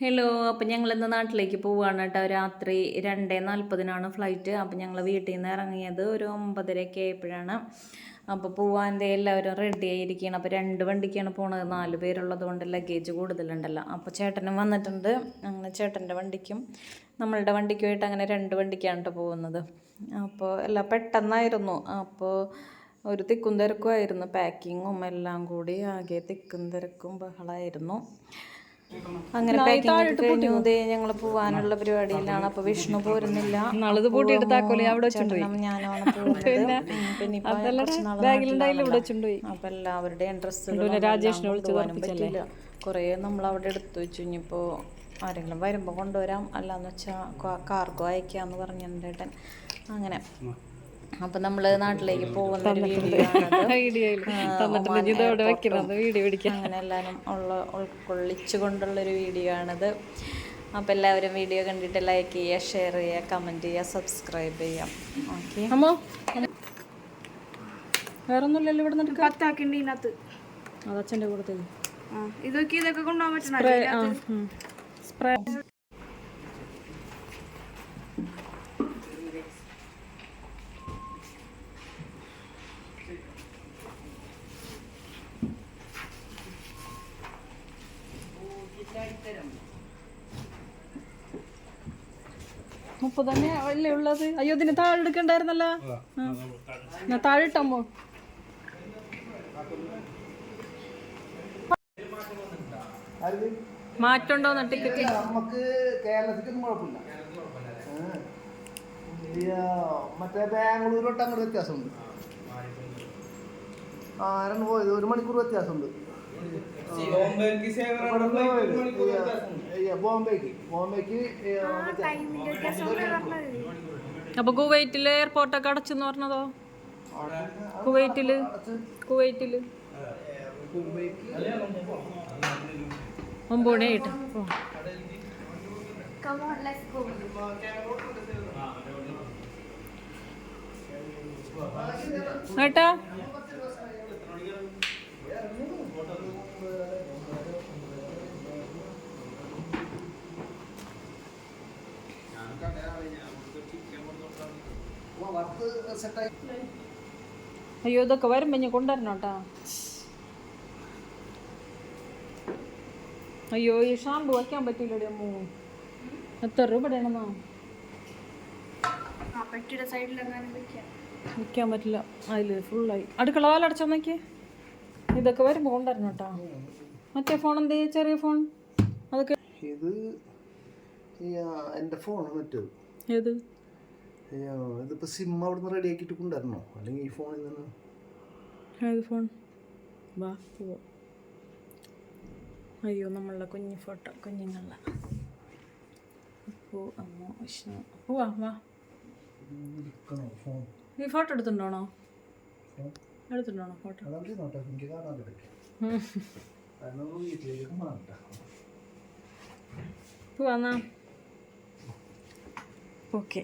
Hello അപ്പം ഞങ്ങൾ ഇന്ന് നാട്ടിലേക്ക് പോവുകയാണ് കേട്ടോ. രാത്രി രണ്ടേ നാൽപ്പതിനാണ് ഫ്ലൈറ്റ് അപ്പം ഞങ്ങൾ വീട്ടിൽ നിന്ന് ഇറങ്ങിയത് ഒരു ഒമ്പതരയൊക്കെ ആയപ്പോഴാണ്. അപ്പോൾ പോവാന്റെ എല്ലാവരും റെഡി ആയിരിക്കുകയാണ് അപ്പോൾ രണ്ട് വണ്ടിക്കാണ് പോണത്. നാല് പേരുള്ളത് കൊണ്ട് ലഗേജ് കൂടുതലുണ്ടല്ലോ. അപ്പോൾ ചേട്ടനും വന്നിട്ടുണ്ട്. അങ്ങനെ ചേട്ടന്റെ വണ്ടിക്കും നമ്മളുടെ വണ്ടിക്കുമായിട്ട് അങ്ങനെ രണ്ട് വണ്ടിക്കാണ് കേട്ടോ പോകുന്നത്. അപ്പോൾ എല്ലാം പെട്ടെന്നായിരുന്നു. അപ്പോൾ ഒരു തിക്കും തിരക്കുമായിരുന്നു. പാക്കിങ്ങും എല്ലാം കൂടി ആകെ തിക്കും തിരക്കും ബഹളമായിരുന്നു അങ്ങനെ പാക്കിംഗ് കഴിഞ്ഞു. ഞങ്ങൾ പോവാനുള്ള പരിപാടിയിലാണ്. അപ്പൊ വിഷ്ണു പോരുന്നില്ല. നാളത് പൂട്ടിയിട്ട് താക്കോലി അവിടെ ഞാനാണ് പോകുന്നത് അപ്പൊ എല്ലാവരുടെയും ഡ്രസ്സുകൾ രാജേഷിനെ വിളിച്ച് കുറേ നമ്മൾ അവിടെ എടുത്തു വെച്ചു. ഇനിയിപ്പോ ആരെങ്കിലും വരുമ്പോൾ കൊണ്ടുവരാം. അല്ലാന്ന് വെച്ചാ കാർഗോ അയക്കാന്ന് പറഞ്ഞിട്ടുണ്ട് ഏട്ടൻ. അങ്ങനെ. അപ്പൊ നമ്മൾ നാട്ടിലേക്ക് പോകുന്ന ഒരു വീഡിയോ വീഡിയോ അങ്ങനെ എല്ലാവരും ഉള്ള ഉൾക്കൊള്ളിച്ചുകൊണ്ടുള്ള ഒരു വീഡിയോ ആണിത്. അപ്പോൾ എല്ലാവരും വീഡിയോ കണ്ടിട്ട് ലൈക്ക് ചെയ്യുക ഷെയർ ചെയ്യുക കമന്റ് ചെയ്യുക സബ്സ്ക്രൈബ് ചെയ്യാം ഓക്കെ അമ്മോ. വേറെ ഒന്നുമില്ലല്ലോ ഇവിടെ നിന്നിട്ട് പത്താക്കണ്ടി ഇതിനകത്ത്. അത് അച്ഛന്റെ കൂടത്തേക്ക്. ആ ഇതൊക്കെ ഇതൊക്കെ കൊണ്ടുപോകാൻ പറ്റണ സ്പ്രേ മുപ്പത് തന്നെ അല്ലേ ഉള്ളത്? അയ്യോ ഇതിന് താഴെ എടുക്കണ്ടായിരുന്നല്ലോ. ഞാൻ താഴെ ഇട്ടമ്മോ മാറ്റുണ്ടോ ടിക്കറ്റ്? നമുക്ക് കേരളത്തിലൊന്നും കുഴപ്പമില്ല. മറ്റേ ബാംഗ്ലൂർ തൊട്ട് അങ്ങോട്ട് വ്യത്യാസമുണ്ട്. ആ ആരാണ് പോയത് ഒരു മണിക്കൂർ വ്യത്യാസമുണ്ട്. ബോംബെക്ക് ബോംബെക്ക്. അപ്പൊ കുവൈറ്റിൽ എയർപോർട്ടൊക്കെ അടച്ചെന്ന് പറഞ്ഞതോ? കുവൈറ്റിൽ? കുവൈറ്റിൽ? ഒമ്പത് ആയിട്ട്. ഏട്ടാ? ഞാൻ സെറ്റായി അയ്യോ ഇതൊക്കെ വരുമ്പോ ഞാൻ കൊണ്ടുവരണം കേട്ടാ. അയ്യോ ഈ ഷാമ്പു വയ്ക്കാൻ പറ്റില്ല അമ്മോ. എത്ര രൂപ ആ പെട്ടിയുടെ സൈഡിൽ വെക്കാം. വയ്ക്കാൻ പറ്റില്ല. അതിൽ ഫുള്ളായി അടുക്കള വാലടച്ചോ നോക്കി ഇതൊക്കെ വരുമ്പോ കൊണ്ടുവരണം കേട്ടാ. മറ്റേ ഫോൺ എന്തേ ചെറിയ ഫോൺ അതൊക്കെ ഇത് എന്റെ ഫോൺ മറ്റേത് ഏത് ഇതിപ്പോ സിം അവിടുന്ന് റെഡി ആക്കിയിട്ട് കൊണ്ടുവരണോ? അല്ലെങ്കിൽ ഈ ഫോണിൽ നിന്ന്? ഏത് ഫോൺ വാ പോവാ അയ്യോ നമ്മളുടെ കുഞ്ഞു ഫോട്ടോ കുഞ്ഞുങ്ങളെ. അപ്പോ അമ്മ വിഷ്ണു. പോവാ വാ നീ ഫോട്ടോ എടുത്തിട്ടുണ്ടോണോ? എടുത്തിട്ടുണ്ടോണോ ഫോട്ടോ അതാണ് നോട്ടെ എനിക്ക് കാണാൻ കിടക്കും കാരണം വീട്ടിലേക്ക് മാറട്ടെ പോവാ എന്നാ ഓക്കെ.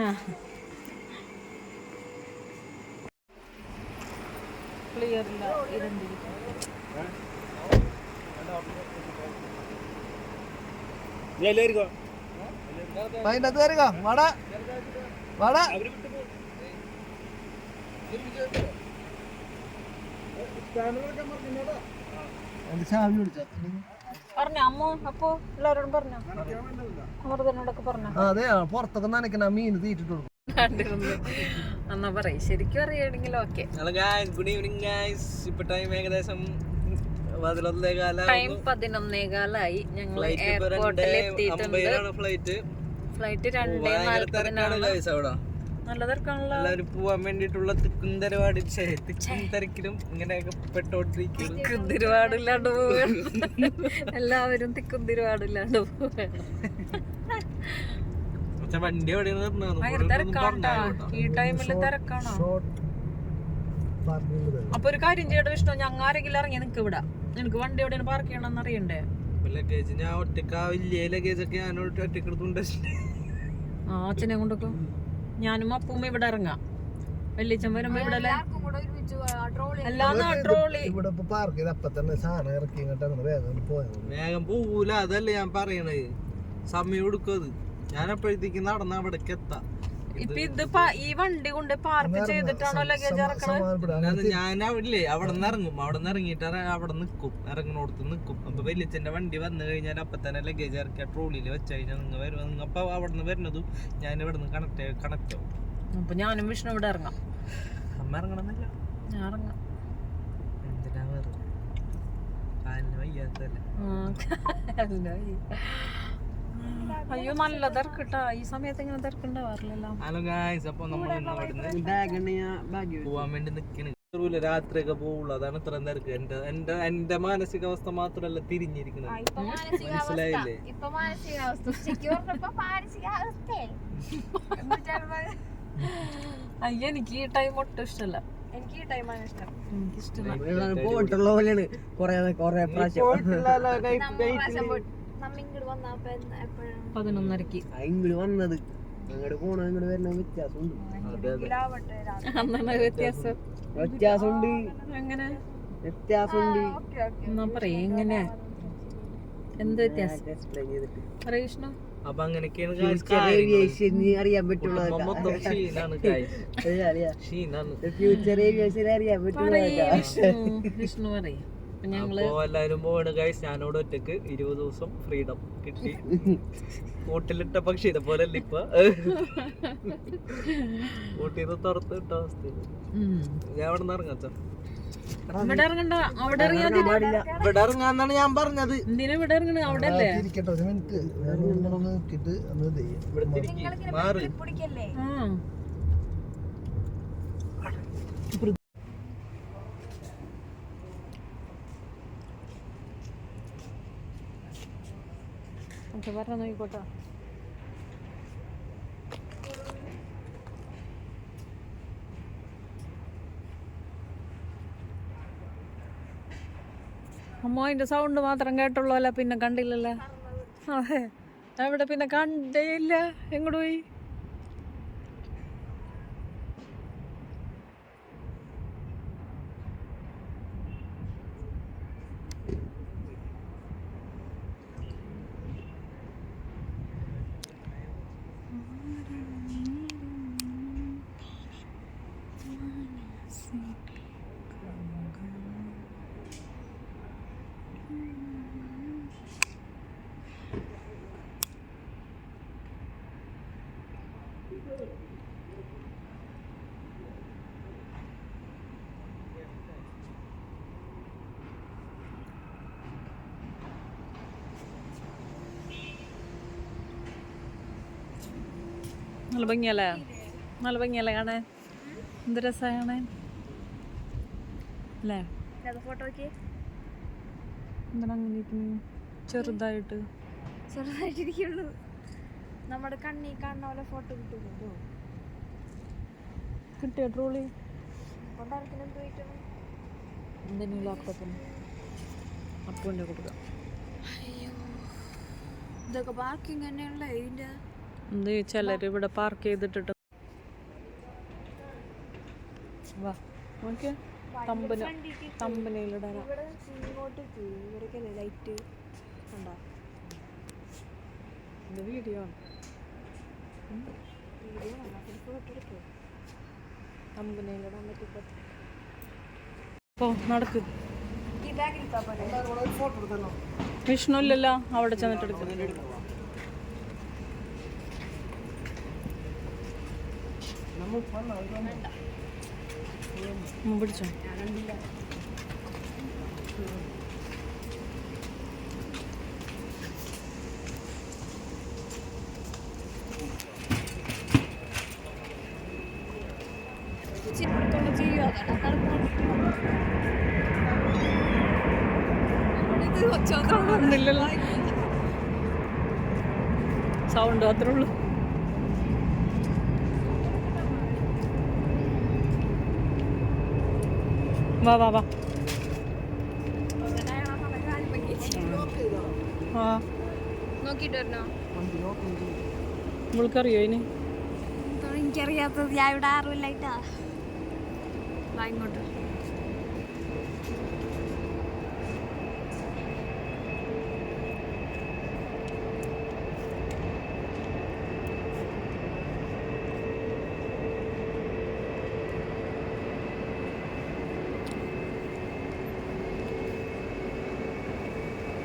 ആ. ക്ലിയർ ഇല്ല ഇതെന്തിരിക്കും അതിനകത്ത് കയറുക വാടാ. വാടാ. എന്റെ ചാവി വിളിച്ചാ? അതെ പുറത്തൊക്കെ നനയ്ക്കണ മീൻ തീറ്റിട്ട് കൊടുക്കും എന്നാ പറയും ശരിക്കും അറിയണമെങ്കിൽ ഓക്കെ. ഗുഡ് ഈവനിങ് ഗായ്സ് ഇപ്പൊ ടൈം ഏകദേശം പതിനൊന്നേ ടൈം പതിനൊന്നേകാലായി. ഞങ്ങൾ എയർപോർട്ടിൽ എത്തിയിട്ടുണ്ട്. ഫ്ലൈറ്റ് ഫ്ലൈറ്റ് രണ്ടേ നാല്പതിനാണ് എല്ലാവരും പോവാൻ വേണ്ടിയിട്ടുള്ള തിക്കുന്തരവാട് തിരവാടി തിക്കും തിരക്കിലും ഇങ്ങനെയൊക്കെ പെട്ടോണ്ടിരിക്കും തിക്കുന്തിരുപാടില്ലാണ്ട് പോവുകയാണ് എല്ലാവരും തിക്കുന്തിരുവാടില്ലാണ്ട് പക്ഷെ വണ്ടി ഈ ടൈമിൽ തിരക്കാണോ? അപ്പൊ ഒരു കാര്യം ചെയ്യട്ടെ വിഷ്ണു ഞങ്ങൾ ആരെങ്കിലും ഇറങ്ങി നിക്ക് ഇവിടെ. നിനക്ക് വണ്ടി എവിടെയാണ് പാർക്ക് ചെയ്യണമെന്ന് അറിയണ്ടേ? ലഗേജ് ഞാൻ ഒറ്റക്കാവില്ലേ ലഗേജ് ഒക്കെ ഞാൻ ഒറ്റക്കെടുത്തുണ്ട് ആ അച്ഛനെ കൊണ്ടൊക്കെ. ഞാനും അപ്പും ഇവിടെ ഇറങ്ങാം. വെള്ളിച്ചം വരുമ്പോ ഇവിടെ വേഗം പോവൂല അതല്ലേ ഞാൻ പറയണത്. സമയം എടുക്കും അത്. ഞാൻ അപ്പോഴത്തേക്ക് നടന്ന അവിടേക്ക് എത്താം. ഇപ്പൊ ഇത് പ- ഈ വണ്ടി കൊണ്ട് പാർക്ക് ചെയ്തിട്ടാണോ ലഗേജ് ഇറക്കണത്? ഞാൻ അവിടെ അവിടെ നിന്ന് ഇറങ്ങും. അവിടെ നിന്ന് ഇറങ്ങിയിട്ട് അവിടെ നിൽക്കും ഇറങ്ങണോടത്ത് നിൽക്കും അപ്പൊ വലിയച്ഛന്റെ വണ്ടി വന്നു കഴിഞ്ഞാൽ അപ്പൊ തന്നെ ലഗേജ് ഇറക്കിയ ട്രോളിയിൽ വെച്ച് കഴിഞ്ഞാൽ നിങ്ങൾ വരും നിങ്ങൾ അപ്പൊ അവിടെ നിന്ന് വരുന്നതും ഞാൻ ഇവിടെ നിന്ന് കണക്ട് കണക്ട് ആവും. അപ്പൊ ഞാനും വിഷ്ണു ഇവിടെ ഇറങ്ങാം. അമ്മ ഇറങ്ങണമെന്നില്ല ഞാൻ ഇറങ്ങാം. എന്തിനാ വെറുതെ? കാലിന് വയ്യാത്തല്ലേ അയ്യോ നല്ല തിരക്കിട്ടാ. ഈ സമയത്ത് ഇങ്ങനെ തിരക്കുണ്ടാവാറില്ലല്ലോ. ഹലോ ഗായ്സ് അപ്പൊ നമ്മൾ പോവാൻ വേണ്ടി നിക്കണ. രാത്രിയൊക്കെ പോവുള്ളൂ. അതാണ് ഇത്ര തിരക്ക്. എന്റെ എന്റെ എന്റെ മാനസികാവസ്ഥ മാത്രല്ല തിരിഞ്ഞിരിക്കുന്നത് ഇപ്പൊ മാനസികാവസ്ഥ. മനസ്സിലായില്ലേ? അയ്യോ എനിക്ക് ഈ ടൈം ഒട്ടും ഇഷ്ടമല്ല. എനിക്ക് ഈ ടൈമാണ് ഇഷ്ടം. എനിക്ക് ഇഷ്ടമല്ല പോയിട്ടുള്ള പോലെയാണ് കൊറേ കൊറേ പ്രാവശ്യം. പതിനൊന്നരക്ക്. ഇങ്ങോട്ട് വന്നത്. അങ്ങോട്ട് പോണത് ഇങ്ങോട്ട് വരുന്ന വ്യത്യാസമുണ്ട്. അന്നാണ് വ്യത്യാസം. വ്യത്യാസമുണ്ട്. എങ്ങനെ? വ്യത്യാസമുണ്ട്. എന്നാ പറയേ എങ്ങനെ? എന്ത് വ്യത്യാസം? പറയ് വിഷ്ണു. അപ്പൊ അങ്ങനെയൊക്കെയാണ് അറിയാൻ പറ്റുള്ളൂ അറിയാൻ പറ്റുള്ളൂ വിഷ്ണു പറയേ. അപ്പൊ എല്ലാരും പോവാണ് ഗൈസ് ഞാനോട് ഒറ്റയ്ക്ക് ഇരുപത് ദിവസം ഫ്രീഡം കിട്ടി. കൂട്ടിലിട്ട പക്ഷെ ഇതുപോലെ അല്ല ഇപ്പൊ. കൂട്ടിന്ന് തുറത്ത് ഇട്ട അവസ്ഥ. ഞാൻ അവിടെ നിന്ന് ഇറങ്ങാച്ച ഇവിടെ ഇറങ്ങാന്നാണ് ഞാൻ പറഞ്ഞത്. ഇവിടെ അവിടെ അല്ലേ ഇരിക്കട്ടെ ഒരു മിനിറ്റ് ഞാൻ ഒന്ന് നോക്കിയിട്ട് ഒന്ന് ഇത് ചെയ്യും ഇവിടെ തിരിക്കി മാറി ഓക്കെ പറഞ്ഞ നോക്കിക്കോട്ടെ. അമ്മ സൗണ്ട് മാത്രം കേട്ടുള്ളൂ അല്ല പിന്നെ കണ്ടില്ലല്ലോ. അതെ അവിടെ പിന്നെ കണ്ടേ ഇല്ല എങ്ങോട്ട് പോയി? നല്ല ഭംഗിയല്ലേ? നല്ല ഭംഗിയല്ലേ കാണാൻ? എന്ത് രസമാണ് കാണാൻ? അല്ലേ? ചെറുതായിട്ട്. ചെറുതായിട്ടിരിക്കുള്ളൂ. നമ്മുടെ കണ്ണി കാണുന്ന പോലെ ഫോട്ടോ കിട്ടുന്നുണ്ടോ കിട്ടിയോ ട്രോളി? കൊണ്ടാർക്കിനും പോയിട്ട് എന്തെങ്കിലും കൊടുക്കാം. ഇതൊക്കെ പാർക്കിംഗ് തന്നെയുള്ള ഇതിന്റെ? എന്ത് ചിലർ ഇവിടെ പാർക്ക് ചെയ്തിട്ടിട്ട് വാ നോക്കിയ. തമ്പന ലൈറ്റ് ഇത് വീഡിയോ ആണ്. തമ്പനയിലിടാൻ പറ്റിപ്പോ പോ നടക്ക്. വിഷ്ണു ഇല്ലല്ലോ അവിടെ ചെന്നിട്ട് എടുക്കും. പിടിച്ചോ സൗണ്ട് അത്രേ ഉള്ളൂ. വാ വാ വാ. ആ. ഇനി? എനിക്കറിയാത്തത്. ഞാൻ ഇവിടെ ആറുമില്ലായിട്ടാ വാ ഇങ്ങോട്ട് എന്നിട്ട്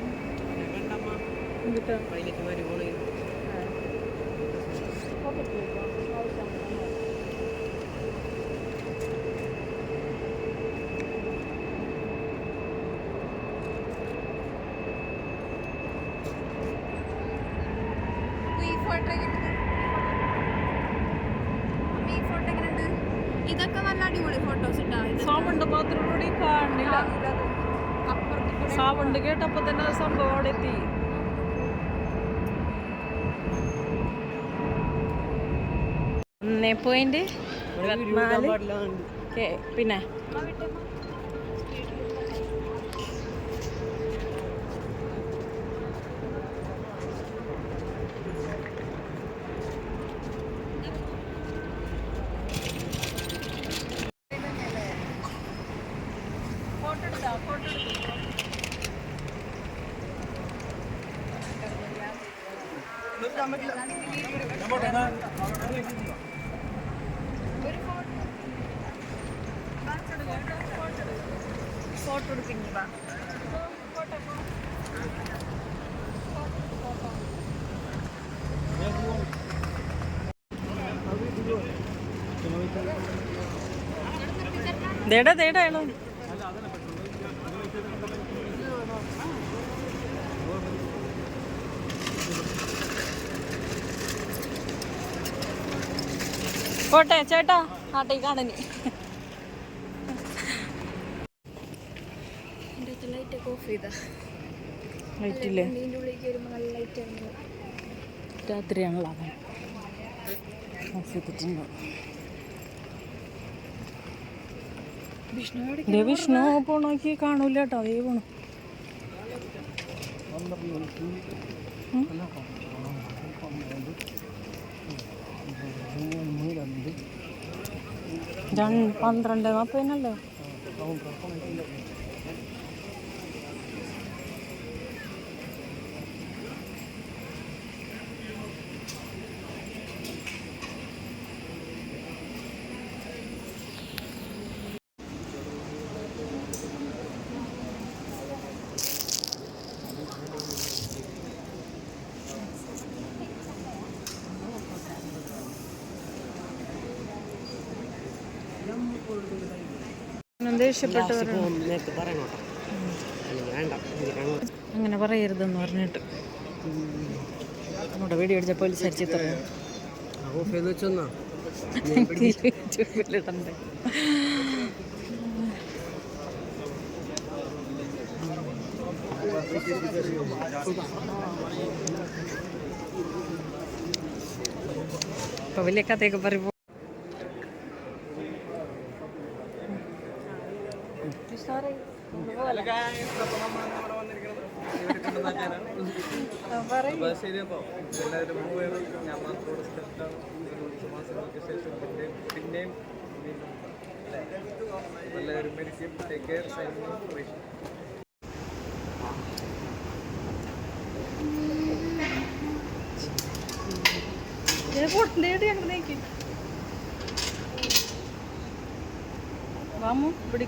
അതിലേക്ക് മരുമോൾ ഈ ഫോട്ടോ എങ്ങനെയുണ്ട് അമ്മ ഈ ഫോട്ടോ എങ്ങനെയുണ്ട് ഇതൊക്കെ നല്ല അടിപൊളി ഫോട്ടോസ് മാത്രം കൂടി കാണില്ല സൗണ്ട് കേട്ടപ്പോ തന്നെ സംഭവം അവിടെ എത്തി. ഒന്നേ പോയിന്റ് പിന്നെ? ഫോട്ടോ എടുക്കുന്നു വാ. ദേടാ പോട്ടെ ചേട്ടാ ആട്ടേ കാണനി എന്റെ ലൈറ്റ് ഒക്കെ ഓഫ് ചെയ്താ ലൈറ്റില്ലേ രാത്രിയാണല്ലോ അവൻ വിഷ്ണു പോണോക്കി കാണൂല കേട്ടോ അതേ പോണു പന്ത്രണ്ട് നാൽപ്പതിനല്ലേ അങ്ങനെ പറയരുതെന്ന് പറഞ്ഞിട്ട്. നമ്മുടെ വീഡിയോ അടിച്ച പോലീസ് അടിച്ചു തരാം ഓഫ് ചെയ്ത് വെച്ചൊന്നാ. യൂട്യൂബിലിടണ്ടേ വലിയ കഥയൊക്കെ പറയുമ്പോ ശരി അപ്പൊ എല്ലാവരും മൂവേറും ഞാൻ മാത്രം ഇവിടെ സ്ഥലത്താണ് ഇരുപത് മാസങ്ങൾക്ക് പിന്നെയും? എല്ലാവരും മരിക്കും ടേക്ക് കെയർ സൈനിങ് അങ്ങനേക്ക് വാമോ ഇവിടെ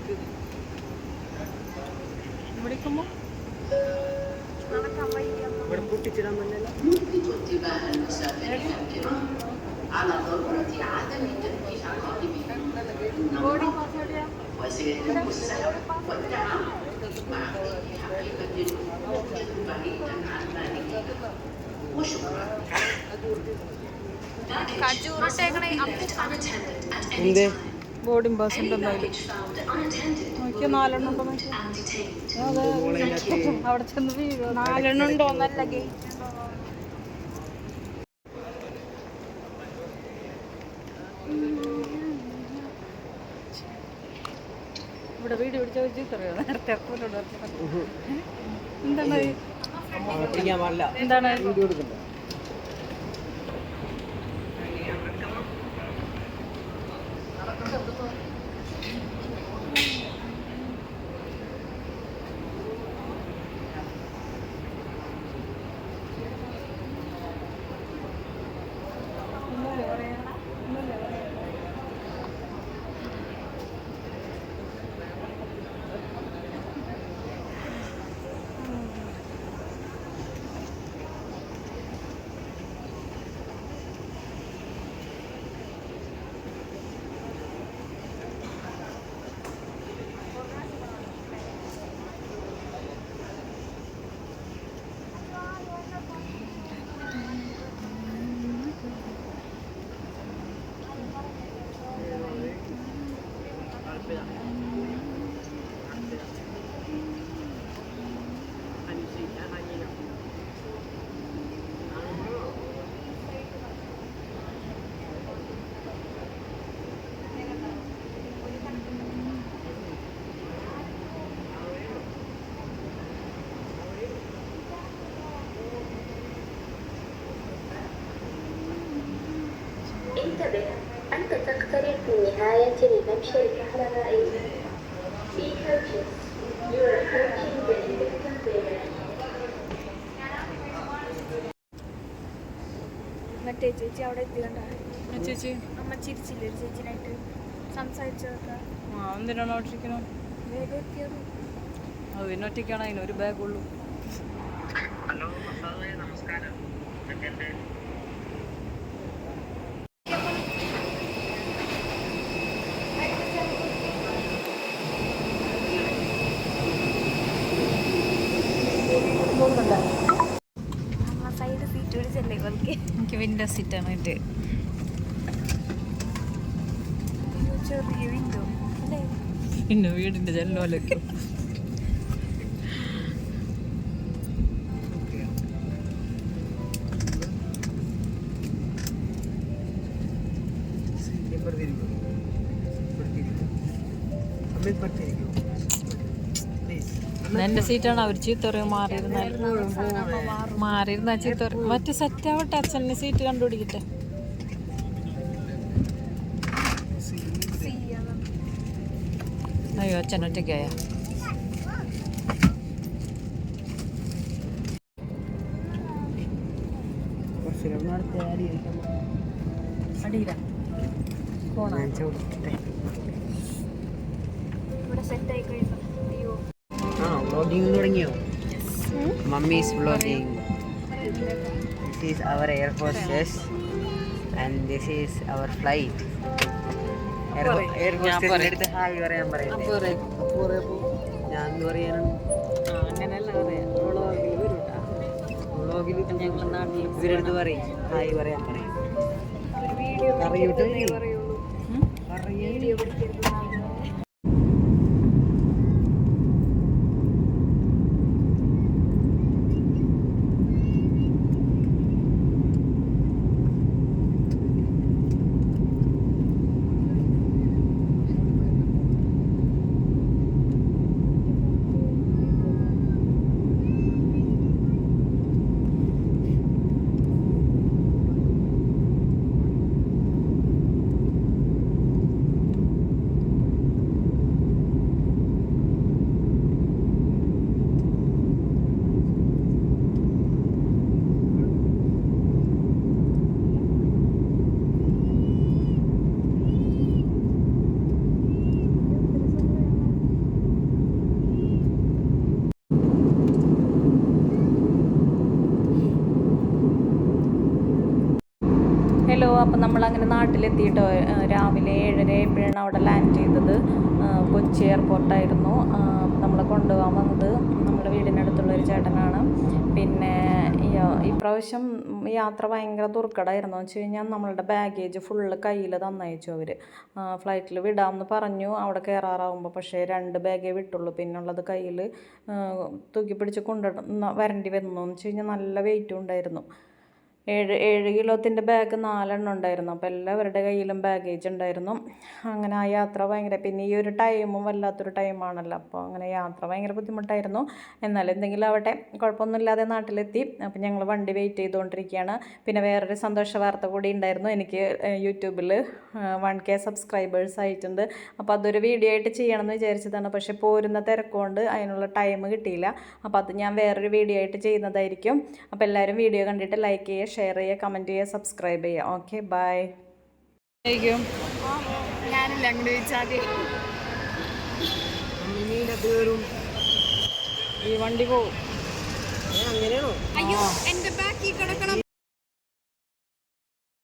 കജൂറിട്ടേക്കണേ എന്തേ? ബോർഡിംഗ് പാസ് ഉണ്ടല്ലോ നാലെണ്ണം ഉണ്ടോ അവിടെ ചെന്ന് വീഴുക നാലെണ്ണം ഉണ്ടോ ഗെയിം. ഇവിടെ വീട് പിടിച്ച വെച്ച് തറിയോ നേരത്തെ എന്താണ്? പിടിക്കാൻ എന്താണ്? മറ്റേ ചേച്ചി അവിടെ എത്തി കണ്ട ചേച്ചി. അമ്മ ചിരിച്ചില്ലേ ഒരു ചേച്ചിനായിട്ട്? സംസാരിച്ചതൊക്കെ ആ എന്തിനാണ് ഓട്ടിരിക്കണം വേഗം എത്തിയത് അത് പിന്നെ ഒറ്റയ്ക്കാണ് അതിനൊരു ബാഗുള്ളൂ. അമ്മ സൈഡ് സീറ്റ് പിടിച്ചല്ലേ ഇവൾക്ക് എനിക്ക് വിൻഡോ സീറ്റാണ് ഇത്. ചെറിയ വിൻഡോ പിന്നെ വീടിന്റെ ജനലോലൊക്കെ അമ്മ ഇപ്പുറത്തിരിക്കും. എന്റെ സീറ്റാണ് അവർ ചീത്തറിയും മാറിയിരുന്ന മാറിയിരുന്ന ചീത്തറി മറ്റേ സെറ്റ് ആവട്ടെ അച്ഛന്റെ സീറ്റ് കണ്ടുപിടിക്കട്ടെ. അയ്യോ അച്ഛൻ ഒറ്റയ്ക്കായ? അടിയില്ല ഇവിടെ സെറ്റ് ആയി mummy's vlogging this is our air hostess and this is our flight air ഹോസ്റ്റസിന്റെ അടുത്ത് ഹായ് പറയാൻ പറയല്ലേ ഞാൻ എന്ത് പറയാനാണ് അങ്ങനെയല്ല പറയാം വ്ളോഗിൽ വരും വ്ളോഗിൽ ഞങ്ങൾ നാട്ടിൽ ഇവരടുത്ത് പറയും. ഹായ് പറയാൻ പറയും. പറയേ വീഡിയോ പിടിക്കരുത് ഹലോ അപ്പം നമ്മളങ്ങനെ നാട്ടിലെത്തിയിട്ടോ? രാവിലെ ഏഴര ആയപ്പോഴാണ് അവിടെ ലാൻഡ് ചെയ്തത്. കൊച്ചി എയർപോർട്ടായിരുന്നു നമ്മളെ കൊണ്ടുപോകാൻ വന്നത് നമ്മുടെ വീടിനടുത്തുള്ള ഒരു ചേട്ടനാണ്. പിന്നെ ഈ- ഈ പ്രാവശ്യം യാത്ര ഭയങ്കര ദുർഘടമായിരുന്നു. വെച്ച് കഴിഞ്ഞാൽ നമ്മളുടെ ബാഗേജ് ഫുള്ള് കയ്യിൽ തന്നയച്ചു അവർ ഫ്ലൈറ്റിൽ വിടാമെന്ന് പറഞ്ഞു. അവിടെ കയറാറാവുമ്പോൾ പക്ഷേ രണ്ട് ബാഗേ വിട്ടുള്ളൂ. പിന്നുള്ളത് കയ്യിൽ തൂക്കി പിടിച്ച് കൊണ്ടു വരേണ്ടി വന്നു. എന്ന് വെച്ച് കഴിഞ്ഞാൽ നല്ല വെയിറ്റും ഉണ്ടായിരുന്നു. ഏഴ് ഏഴ് കിലോത്തിന്റെ ബാഗ് നാലെണ്ണം ഉണ്ടായിരുന്നു. അപ്പോൾ എല്ലാവരുടെ കയ്യിലും ബാഗേജ് ഉണ്ടായിരുന്നു. അങ്ങനെ ആ യാത്ര ഭയങ്കര പിന്നെ ഈ ഒരു ടൈമും വല്ലാത്തൊരു ടൈമാണല്ലോ അപ്പോൾ അങ്ങനെ യാത്ര ഭയങ്കര ബുദ്ധിമുട്ടായിരുന്നു. എന്നാൽ എന്തെങ്കിലും ആവട്ടെ കുഴപ്പമൊന്നുമില്ലാതെ നാട്ടിലെത്തി. അപ്പോൾ ഞങ്ങൾ വണ്ടി വെയിറ്റ് ചെയ്തുകൊണ്ടിരിക്കുകയാണ്. പിന്നെ വേറൊരു സന്തോഷ വാർത്ത കൂടി ഉണ്ടായിരുന്നു. എനിക്ക് യൂട്യൂബിൽ വൺ കെ സബ്സ്ക്രൈബേഴ്സ് ആയിട്ടുണ്ട്. അപ്പോൾ അതൊരു വീഡിയോ ആയിട്ട് ചെയ്യണമെന്ന് വിചാരിച്ചതാണ്. പക്ഷേ പോരുന്ന തിരക്കുകൊണ്ട് അതിനുള്ള ടൈം കിട്ടിയില്ല. അപ്പോൾ അത് ഞാൻ വേറൊരു വീഡിയോ ആയിട്ട് ചെയ്യുന്നതായിരിക്കും. അപ്പോൾ എല്ലാവരും വീഡിയോ കണ്ടിട്ട് ലൈക്ക് ചെയ്യുക ഷെയർ ചെയ്യുക കമന്റ് ചെയ്യുക സബ്സ്ക്രൈബ് ചെയ്യുക. Okay bye. ഞാനില്ല അങ്ങോട്ട് ചോദിച്ചാൽ ഈ വണ്ടി പോവും. അങ്ങനെയാണോ? അയ്യോ കിടക്കണം